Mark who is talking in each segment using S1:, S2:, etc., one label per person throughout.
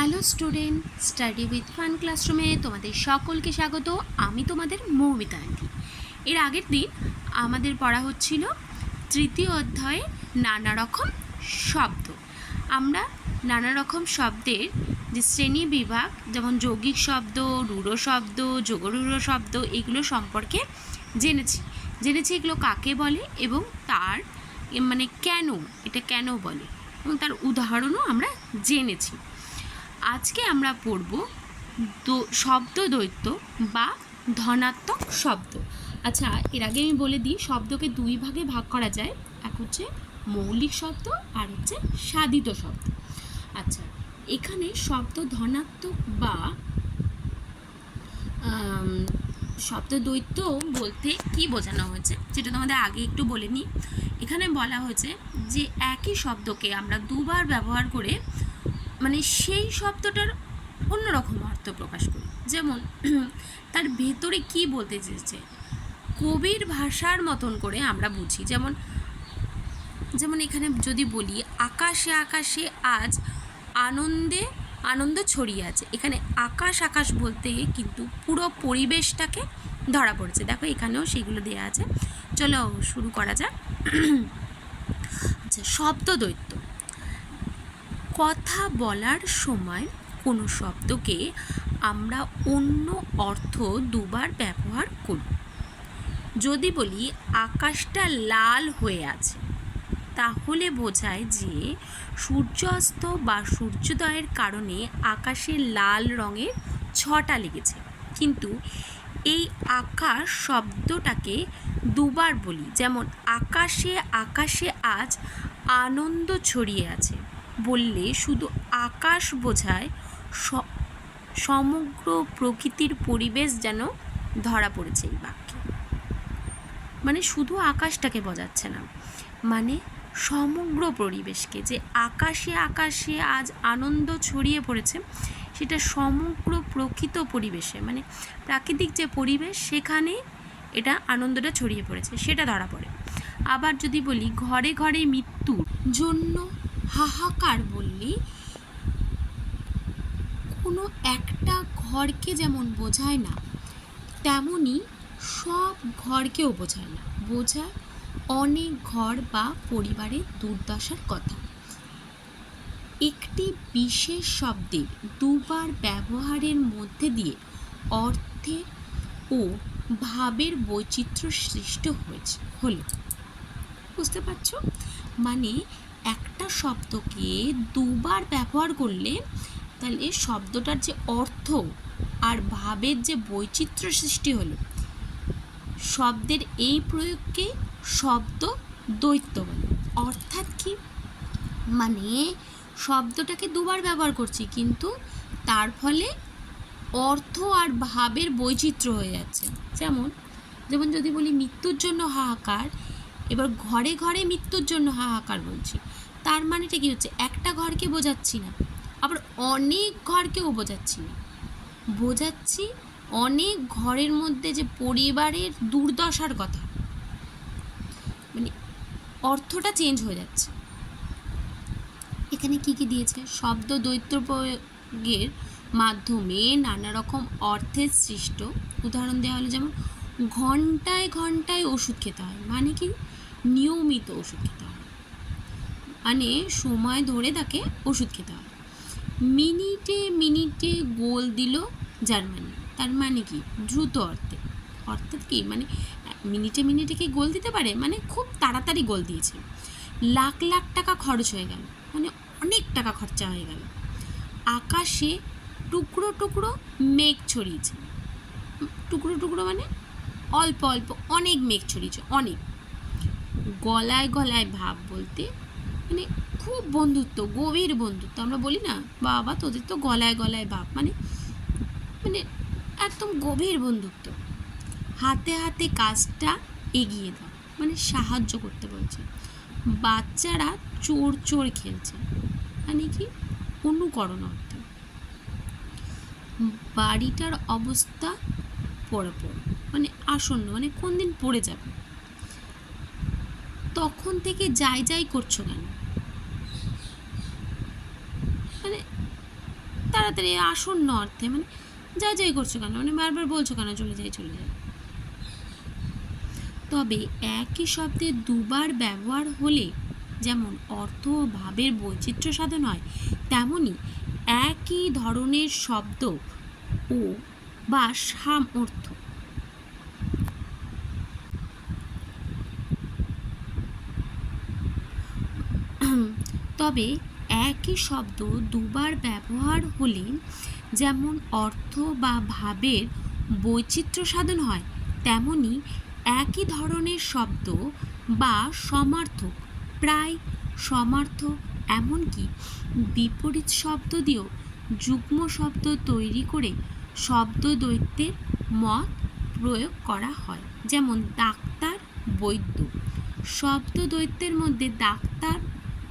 S1: Hello student study with fun ক্লাসরুমে তোমাদের সকলকে স্বাগত। আমি তোমাদের মৌমিতা আন্টি। এর আগের দিন আমাদের পড়া হচ্ছিল তৃতীয় অধ্যায়ে নানা রকম শব্দ। আমরা নানা রকম শব্দের যে শ্রেণি বিভাগ, যেমন যৌগিক শব্দ, রূঢ় শব্দ, যোগরূঢ় শব্দ, এগুলো সম্পর্কে জেনেছি। জেনেছি এগুলো কাকে বলে এবং তার মানে কেন, এটা কেন বলে এবং তার উদাহরণও আমরা জেনেছি। আজকে আমরা পড়ব শব্দ দৈত্য বা ধনাত্মক শব্দ। আচ্ছা এর আগে আমি বলে দিই, শব্দকে দুই ভাগে ভাগ করা যায়। এক হচ্ছে মৌলিক শব্দ, আর হচ্ছে সাধিত শব্দ। আচ্ছা এখানে শব্দ ধনাত্মক বা শব্দ দৈত্য বলতে কি বোঝানো হয়েছে যেটা তোমাদের আগে একটু বলে নিই। এখানে বলা হয়েছে যে একই শব্দকে আমরা দুবার ব্যবহার করে মানে সেই শব্দটার অন্যরকম অর্থ প্রকাশ করি। যেমন তার ভেতরে কি বলতে চেয়েছে? কবির ভাষার মতন করে আমরা বুঝি। যেমন যেমন এখানে যদি বলি, আকাশে আকাশে আজ আনন্দে আনন্দ ছড়িয়ে আছে। এখানে আকাশ আকাশ বলতে কিন্তু পুরো পরিবেশটাকে ধরা পড়েছে। দেখো এখানেও সেগুলো দেওয়া আছে। চলো শুরু করা যাক। আচ্ছা শব্দ দৈত্য কথা বলার সময় কোনো শব্দকে আমরা অন্য অর্থ দুবার ব্যবহার করি। যদি বলি, আকাশটা লাল হয়ে আছে, তাহলে বোঝায় যে সূর্যাস্ত বা সূর্যোদয়ের কারণে আকাশে লাল রঙের ছটা লেগেছে। কিন্তু এই আকাশ শব্দটাকে দুবার বলি, যেমন, আকাশে আকাশে আজ আনন্দ ছড়িয়ে আছে। বললে শুধু আকাশ বোঝায় সমগ্র প্রকৃতির পরিবেশ যেন ধরা পড়েছে এই বাক্যে। মানে শুধু আকাশটাকে বোঝাচ্ছে না মানে সমগ্র পরিবেশকে যে আকাশে আকাশে আজ আনন্দ ছড়িয়ে পড়েছে, সেটা সমগ্র প্রকৃত পরিবেশে মানে প্রাকৃতিক যে পরিবেশ, সেখানে এটা আনন্দটা ছড়িয়ে পড়েছে, সেটা ধরা পড়ে। আবার যদি বলি, ঘরে ঘরে মৃত্যুর জন্য হাহাকার বললি? কোনো একটা ঘরকে যেমন বোঝায় না, তেমনি সব ঘরকেও বোঝায় না। বোঝায় অনেক ঘর বা পরিবারের দুর্দশার কথা। একটি বিশেষ শব্দে দুবার ব্যবহারের মধ্যে দিয়ে অর্থের ও ভাবের বৈচিত্র্য সৃষ্ট হয়েছে, হলো। বুঝতে পারছ? মানে একটা শব্দকে দুবার ব্যবহার করলে তাহলে শব্দটার যে অর্থ আর ভাবের যে বৈচিত্র্য সৃষ্টি হলো, শব্দের এই প্রয়োগকে শব্দ দৈত্য বলে। অর্থাৎ কি? মানে শব্দটাকে দুবার ব্যবহার করছি, কিন্তু তার ফলে অর্থ আর ভাবের বৈচিত্র্য হয়ে যাচ্ছে। যেমন যেমন যদি বলি মৃত্যুর জন্য হাহাকার, এবার ঘরে ঘরে মৃত্যুর জন্য হাহাকার বলছি। তার মানেটা কি হচ্ছে? একটা ঘরকে বোঝাচ্ছি না। আবার অনেক ঘরকেও বোঝাচ্ছি না। বোঝাচ্ছি অনেক ঘরের মধ্যে যে পরিবারের দুর্দশার কথা। মানে অর্থটা চেঞ্জ হয়ে যাচ্ছে। এখানে কি কি দিয়েছে? শব্দ দৈত্য প্রয়োগের মাধ্যমে নানা রকম অর্থের সৃষ্ট। উদাহরণ দেওয়া হলো যেমন, ঘন্টায় ঘন্টায় ওষুধ খেতে হয়। মানে কি? নিয়মিত ওষুধ খেতে হয়। মানে সময় ধরে তাকে ওষুধ খেতে হয় মিনিটে মিনিটে গোল দিল জার্মানি। তার মানে কি? দ্রুত অর্থে। অর্থাৎ কি? মানে মিনিটে মিনিটে কি গোল দিতে পারে? মানে খুব তাড়াতাড়ি গোল দিয়েছে। লাখ লাখ টাকা খরচ হয়ে গেল। মানে অনেক টাকা খরচা হয়ে গেল। আকাশে টুকরো টুকরো মেঘ ছড়িয়েছে। টুকরো টুকরো মানে অল্প অল্প অনেক মেঘ ছড়িয়েছে, অনেক। গলায় গলায় ভাব বলতে মানে খুব বন্ধুত্ব, গভীর বন্ধুত্ব। আমরা বলি না, বাবা তোদের তো গলায় গলায় বাপ মানে মানে একদম গভীর বন্ধুত্ব। হাতে হাতে কাজটা এগিয়ে দাও মানে সাহায্য করতে বলছে। বাচ্চারা চোর চোর খেলছে মানে কি? অনুকরণ অর্থে। বাড়িটার অবস্থা পড়ে পড়ে মানে আসন্ন মানে কোন দিন পড়ে যাবে। তখন থেকে যাই যাই করছ কেন? মানে তাড়াতাড়ি আসন্ন অর্থে মানে যা যাই করছ কেন? মানে বারবার বলছো কেন চলে যাই চলে যাই? তবে একই শব্দে দুবার ব্যবহার হলে যেমন অর্থ ও ভাবের বৈচিত্র্য সাধন হয়, তেমনি একই ধরনের শব্দ ও বা সামর্থ্য। তবে একই শব্দ দুবার ব্যবহার হলে যেমন অর্থ বা ভাবের বৈচিত্র্য সাধন হয়, তেমনি একই ধরনের শব্দ বা সমার্থক, প্রায় সমার্থক, এমনকি বিপরীত শব্দ দিয়েও যুগ্ম শব্দ তৈরি করে শব্দ দ্বৈতের মত প্রয়োগ করা হয়, যেমন ডাক্তার, বৈদ্য। শব্দ দৈত্যের মধ্যে ডাক্তার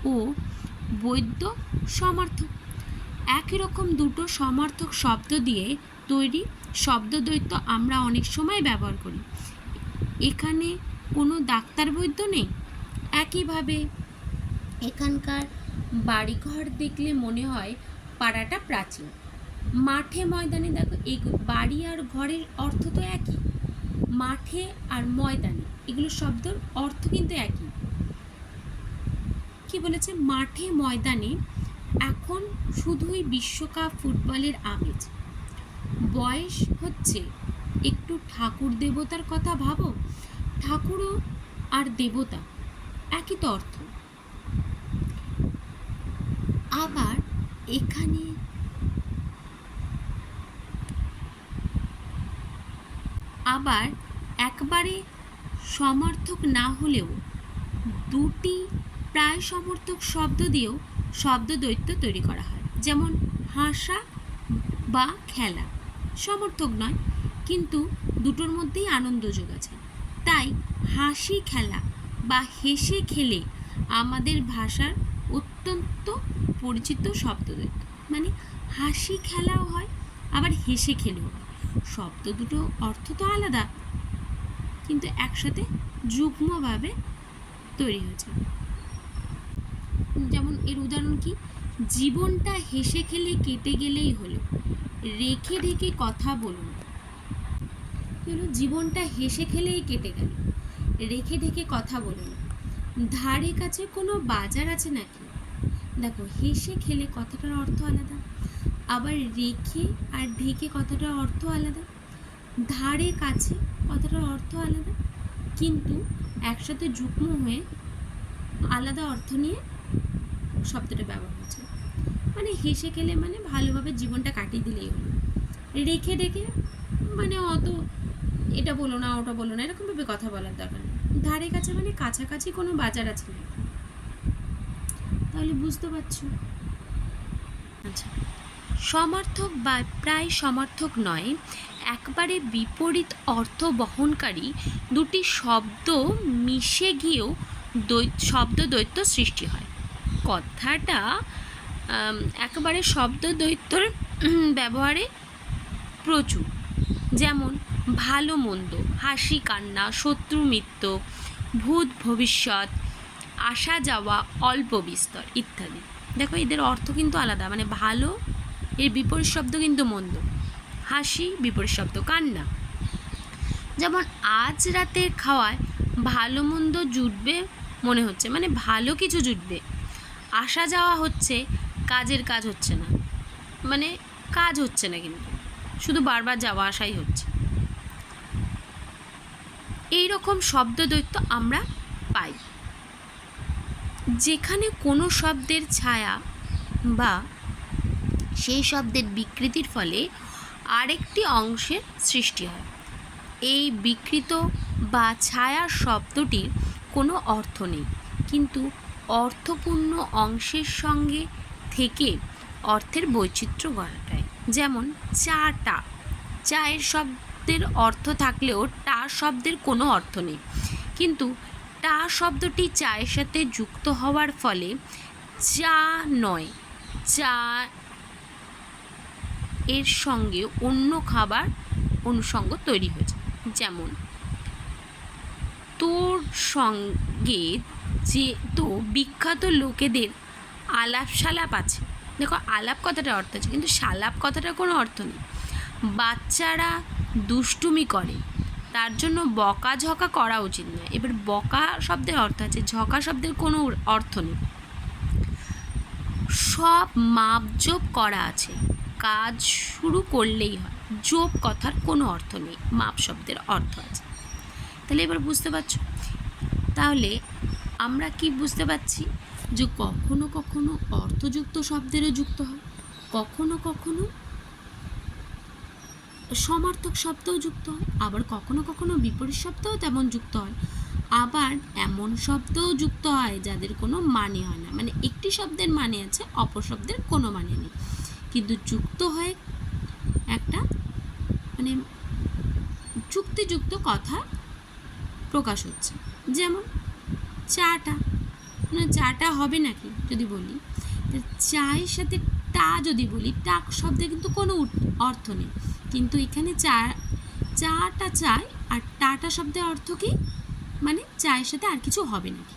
S1: ও বৈদ্য সমার্থক। একই রকম দুটো সমার্থক শব্দ দিয়ে তৈরি শব্দদ্বৈত আমরা অনেক সময় ব্যবহার করি। এখানে কোনো ডাক্তার বৈদ্য নেই? একইভাবে এখানকার বাড়িঘর দেখলে মনে হয় পাড়াটা প্রাচীন। মাঠে ময়দানে দেখো, এই বাড়ি আর ঘরের অর্থ তো একই। মাঠে আর ময়দানে, এগুলো শব্দর অর্থ কিন্তু একই। কি বলেছে? মাঠে ময়দানে এখন শুধুই বিশ্বকাপ ফুটবলের আমেজ। বয়স হচ্ছে, একটু ঠাকুর দেবতার কথা ভাবো? ঠাকুরও আর দেবতা, একই তো অর্থ। আবার এখানে আবার একবারে সমর্থক না হলেও দুটি প্রায় সমর্থক শব্দ দিয়েও শব্দ দৈত্য তৈরি করা হয়, যেমন হাসা বা খেলা। সমর্থক নয়, কিন্তু দুটোর মধ্যেই আনন্দ যোগ আছে তাই হাসি খেলা বা হেসে খেলে আমাদের ভাষার অত্যন্ত পরিচিত শব্দদ্বৈত মানে হাসি খেলাও হয়, আবার হেসে খেলেও হয়। শব্দ দুটো অর্থ তো আলাদা, কিন্তু একসাথে যুগ্মভাবে তৈরি হয়েছে। যেমন এর উদাহরণ কি? জীবনটা হেসে খেলে কেটে গেলেই হলো। রেখে ঢেকে কথা বলুন। জীবনটা হেসে খেলেই কেটে গেল। রেখে ঢেকে কথা বলুন। ধারে কাছে কোনো বাজার আছে নাকি? দেখো, হেসে খেলে কথাটার অর্থ আলাদা। আবার রেখে আর ঢেকে কথাটার অর্থ আলাদা। ধারে কাছে কথাটার অর্থ আলাদা। কিন্তু একসাথে যুগ্ম হয়ে আলাদা অর্থ নিয়ে শব্দটা ব্যবহার হচ্ছে মানে হেসে খেলে মানে ভালোভাবে জীবনটা কাটিয়ে দিলেই হলো। রেখে রেখে মানে অত এটা বলো না, ওটা বলো না, এরকমভাবে কথা বলার দরকার ধারে কাছে মানে কাছাকাছি কোনো বাজার আছে না তাহলে বুঝতে পারছ। আচ্ছা সমর্থক বা প্রায় সমর্থক নয়, একবারে বিপরীত অর্থ বহনকারী দুটি শব্দ মিশে গিয়েও শব্দ দ্বৈত সৃষ্টি হয়। কথাটা একেবারে শব্দ দৈত্যর ব্যবহারে প্রচুর। যেমন, ভালো মন্দ, হাসি কান্না, শত্রু মিত্র, ভূত ভবিষ্যৎ, আসা যাওয়া, অল্প বিস্তর ইত্যাদি। দেখো, এদের অর্থ কিন্তু আলাদা। মানে ভালো, এর বিপরীত শব্দ কিন্তু মন্দ। হাসি, বিপরীত শব্দ কান্না। যেমন, আজ রাতের খাওয়ায় ভালো মন্দ জুটবে মনে হচ্ছে। মানে ভালো কিছু জুটবে। আসা যাওয়া হচ্ছে, কাজের কাজ হচ্ছে না। মানে কাজ হচ্ছে না কিন্তু। শুধু বারবার যাওয়া আসাই হচ্ছে। এই রকম শব্দ দ্বৈত আমরা পাই। যেখানে কোনো শব্দের ছায়া বা সেই শব্দের বিকৃতির ফলে আরেকটি অংশের সৃষ্টি হয়। এই বিকৃত বা ছায়া শব্দটির কোনো অর্থ নেই। কিন্তু অর্থপূর্ণ অংশের সঙ্গে থেকে অর্থের বৈচিত্র্য ঘটায় যেমন চাটা চায়ের শব্দের অর্থ থাকলেও টা শব্দের কোনো অর্থ নেই। কিন্তু টা শব্দটি চায়ের সাথে যুক্ত হওয়ার ফলে চা নয়, চা এর সঙ্গে অন্য খাবার অনুষঙ্গ তৈরি হয়েছে। যেমন, তোর সঙ্গে যে তো বিখ্যাত লোকেদের আলাপ সালাপ আছে। দেখো, আলাপ কথাটা অর্থ আছে, কিন্তু সালাপ কথাটা কোনো অর্থ নেই। বাচ্চারা দুষ্টুমি করে, তার জন্য বকা ঝকা করা উচিত নয়। এবার বকা শব্দের অর্থ আছে, ঝকা শব্দের কোনো অর্থ নেই। সব মাপজোপ করা আছে, কাজ শুরু করলেই হয়, জোপ কথার কোনো অর্থ নেই, মাপ শব্দের অর্থ আছে। তাহলে এবার বুঝতে পারছ? তাহলে আমরা কি বুঝতে পারছি যে কখনো কখনো অর্থযুক্ত শব্দেরও যুক্ত হয়, কখনো কখনো সমার্থক শব্দও যুক্ত হয়, আবার কখনো কখনো বিপরীত শব্দও তেমন যুক্ত হয়। আবার এমন শব্দও যুক্ত হয় যাদের কোনো মানে হয় না। মানে একটি শব্দের মানে আছে, অপর শব্দের কোনো মানে নেই। কিন্তু যুক্ত হয় একটা মানে যুক্তিযুক্ত কথা প্রকাশ হচ্ছে। যেমন চাটা। না, চাটা হবে নাকি যদি বলি? চায়ের সাথে টা যদি বলি, টা শব্দে কিন্তু কোনো অর্থ নেই। কিন্তু এখানে চা, চাটা চায় আর টাটা শব্দের অর্থ কি? মানে চায়ের সাথে আর কিছু হবে নাকি?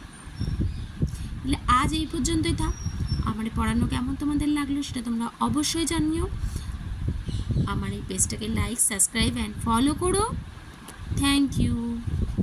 S1: তাহলে আজ এই পর্যন্তই থাক। আমার পড়ানো কেমন তোমাদের লাগল সেটা তোমরা অবশ্যই জানিও। আমার এই পেজটাকে লাইক সাবস্ক্রাইব অ্যান্ড ফলো করো। Thank you